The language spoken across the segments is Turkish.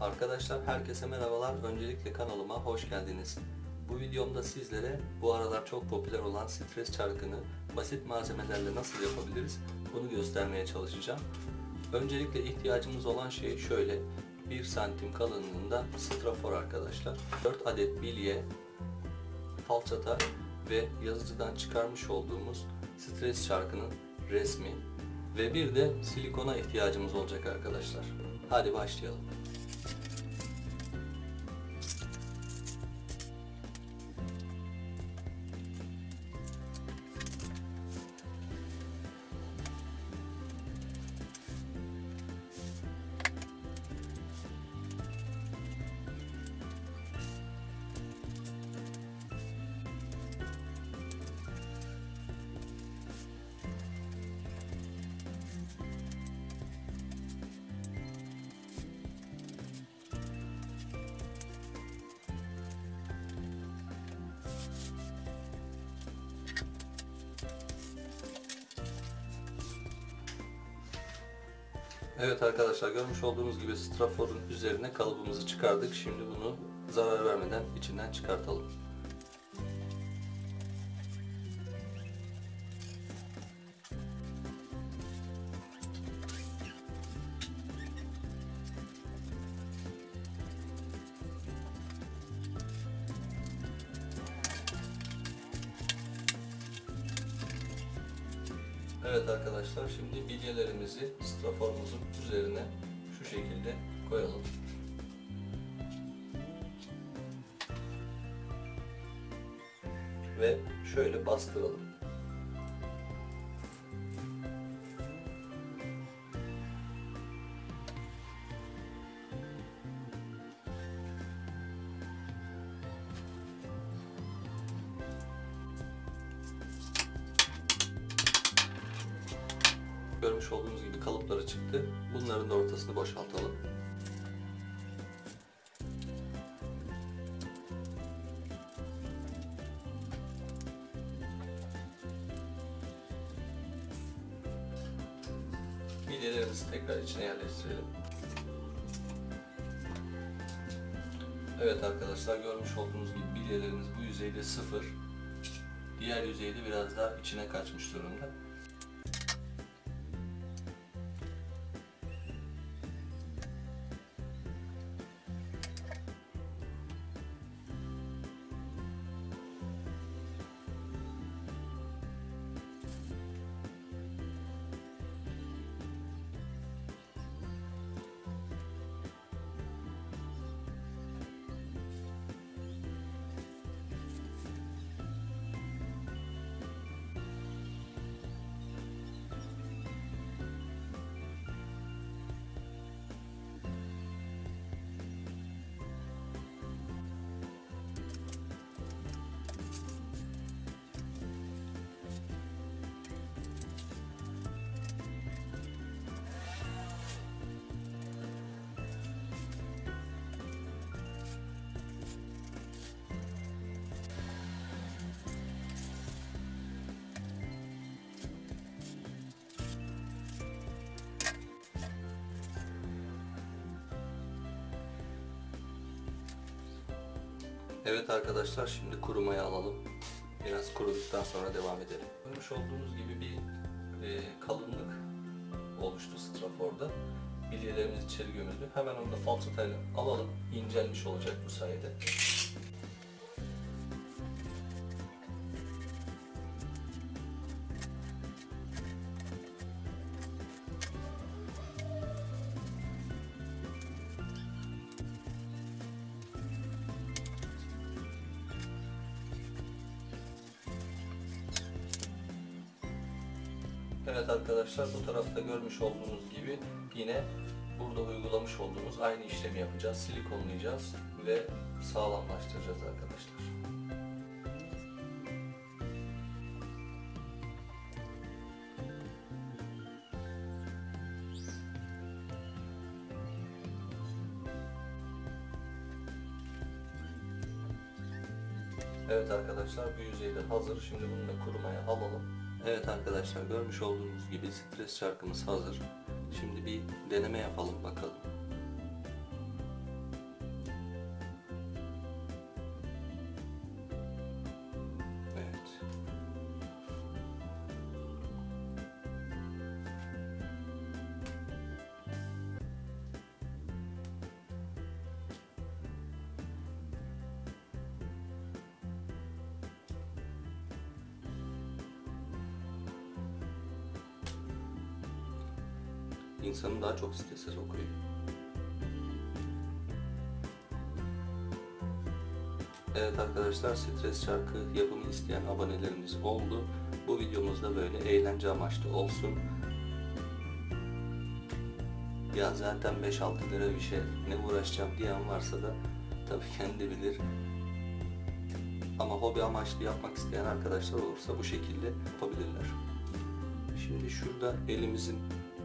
Arkadaşlar herkese merhabalar. Öncelikle kanalıma hoş geldiniz. Bu videomda sizlere bu aralar çok popüler olan stres çarkını basit malzemelerle nasıl yapabiliriz bunu göstermeye çalışacağım. Öncelikle ihtiyacımız olan şey şöyle 1 santim kalınlığında strafor arkadaşlar. 4 adet bilye, falçata ve yazıcıdan çıkarmış olduğumuz stres çarkının resmi ve bir de silikona ihtiyacımız olacak arkadaşlar. Hadi başlayalım. Evet arkadaşlar görmüş olduğunuz gibi straforun üzerine kalıbımızı çıkardık. Şimdi bunu zarar vermeden içinden çıkartalım. Evet arkadaşlar şimdi bilyelerimizi straforumuzun üzerine şu şekilde koyalım. Ve şöyle bastıralım. Görmüş olduğunuz gibi kalıpları çıktı. Bunların da ortasını boşaltalım. Bilyelerimizi tekrar içine yerleştirelim. Evet arkadaşlar görmüş olduğunuz gibi bilyelerimiz bu yüzeyde sıfır. Diğer yüzeyde biraz daha içine kaçmış durumda. Evet arkadaşlar şimdi kurumaya alalım. Biraz kuruduktan sonra devam edelim. Görmüş olduğunuz gibi bir e, kalınlık oluştu straforda. Bilyelerimiz içeri gömüldü. Hemen onu da falçatayla alalım. İncelmiş olacak bu sayede. Evet arkadaşlar bu tarafta görmüş olduğunuz gibi yine burada uygulamış olduğumuz aynı işlemi yapacağız. Silikonlayacağız ve sağlamlaştıracağız arkadaşlar. Evet arkadaşlar bu yüzeyde hazır. Şimdi bunu da kurumaya alalım. Evet arkadaşlar görmüş olduğunuz gibi stres çarkımız hazır. Şimdi bir deneme yapalım bakalım. İnsanı daha çok strese sokuyor. Evet arkadaşlar stres çarkı yapımı isteyen abonelerimiz oldu. Bu videomuzda böyle eğlence amaçlı olsun. Ya zaten 5-6 lira bir şey ne uğraşacağım diyen varsa da tabii kendi bilir. Ama hobi amaçlı yapmak isteyen arkadaşlar olursa bu şekilde yapabilirler. Şimdi şurada elimizin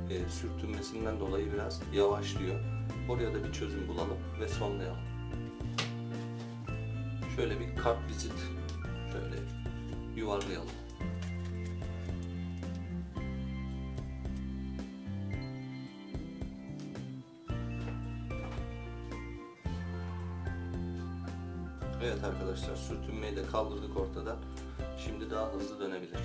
e, sürtünmesinden dolayı biraz yavaşlıyor. Oraya da bir çözüm bulalım ve sonlayalım. Şöyle bir kart vizit şöyle yuvarlayalım. Evet arkadaşlar sürtünmeyi de kaldırdık ortadan. Şimdi daha hızlı dönebilir.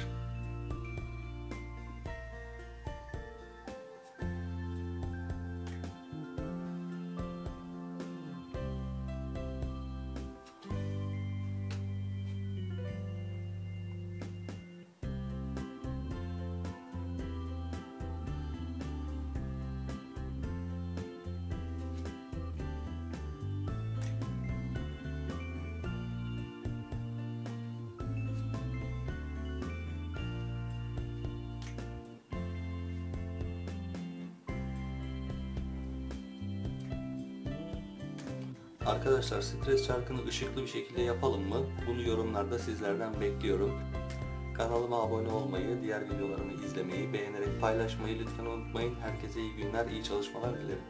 Arkadaşlar stres çarkını ışıklı bir şekilde yapalım mı? Bunu yorumlarda sizlerden bekliyorum. Kanalıma abone olmayı, diğer videolarımı izlemeyi, beğenerek paylaşmayı lütfen unutmayın. Herkese iyi günler, iyi çalışmalar dilerim.